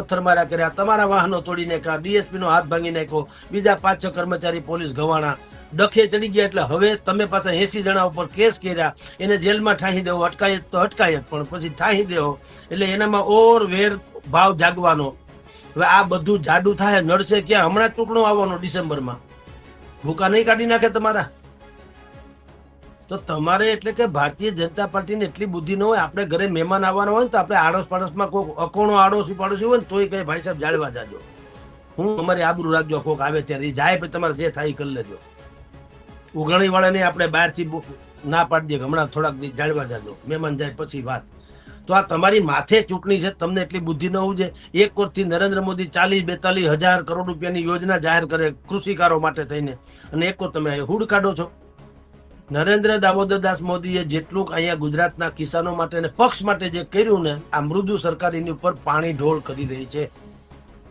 પથ્થર માર્યા કર્યા તમારા વાહનો તોડી નાખ્યા. ડીએસપી નો હાથ ભાંગી નાખ્યો. બીજા પાંચ છ કર્મચારી પોલીસ ગવાણા. ડખે ચડી ગયા એટલે હવે તમે પાછા એસી જણા ઉપર કેસ કર્યા. એને જેલમાં ઠાહી દેવો. અટકાયત તો અટકાયત, પણ પછી ઠાહી દેવો. એટલે એનામાં ઓર વેર ભાવ જાગવાનો. હવે આ બધું જાડું થાય, નડશે ક્યાં? હમણાં ટુકડો આવવાનો ડિસેમ્બરમાં. ભૂકા નહીં કાઢી નાખે તમારા? તો તમારે એટલે કે ભારતીય જનતા પાર્ટીને એટલી બુદ્ધિ ન હોય, આપણે ઘરે મહેમાન આવવાના હોય ને તો આપણે આડોશ પાડોશમાં કોઈક અકોણો આડોશી પાડોશી હોય ને તોય કઈ ભાઈ સાહેબ જાળવા જાજો. હું અમારી આબરૂ રાખજો, કોક આવે ત્યારે એ જાય, પછી તમારે જે થાય એ કરી લેજો. ઉઘરણી વાળાને આપણે બહારથી ના પાડી દઈએ હમણાં થોડાક દિવસ જાળવા જાજો. મહેમાન જાય પછી વાત. તો આ તમારી માથે ચૂંટણી છે, તમને એટલી બુદ્ધિ ન હોવું છે એક કોરથી નરેન્દ્ર મોદી ચાલીસ, બેતાલીસ હજાર કરોડ રૂપિયાની યોજના જાહેર કરે કૃષિકારો માટે થઈને. અને એક કોર તમે હુડ કાઢો છો. નરેન્દ્ર દામોદર દાસ મોદીએ જેટલું અહીંયા ગુજરાતના કિસાનો માટે અને પક્ષ માટે જે કર્યું ને, આ મૃદુ સરકાર એની ઉપર પાણી ઢોળ કરી રહી છે.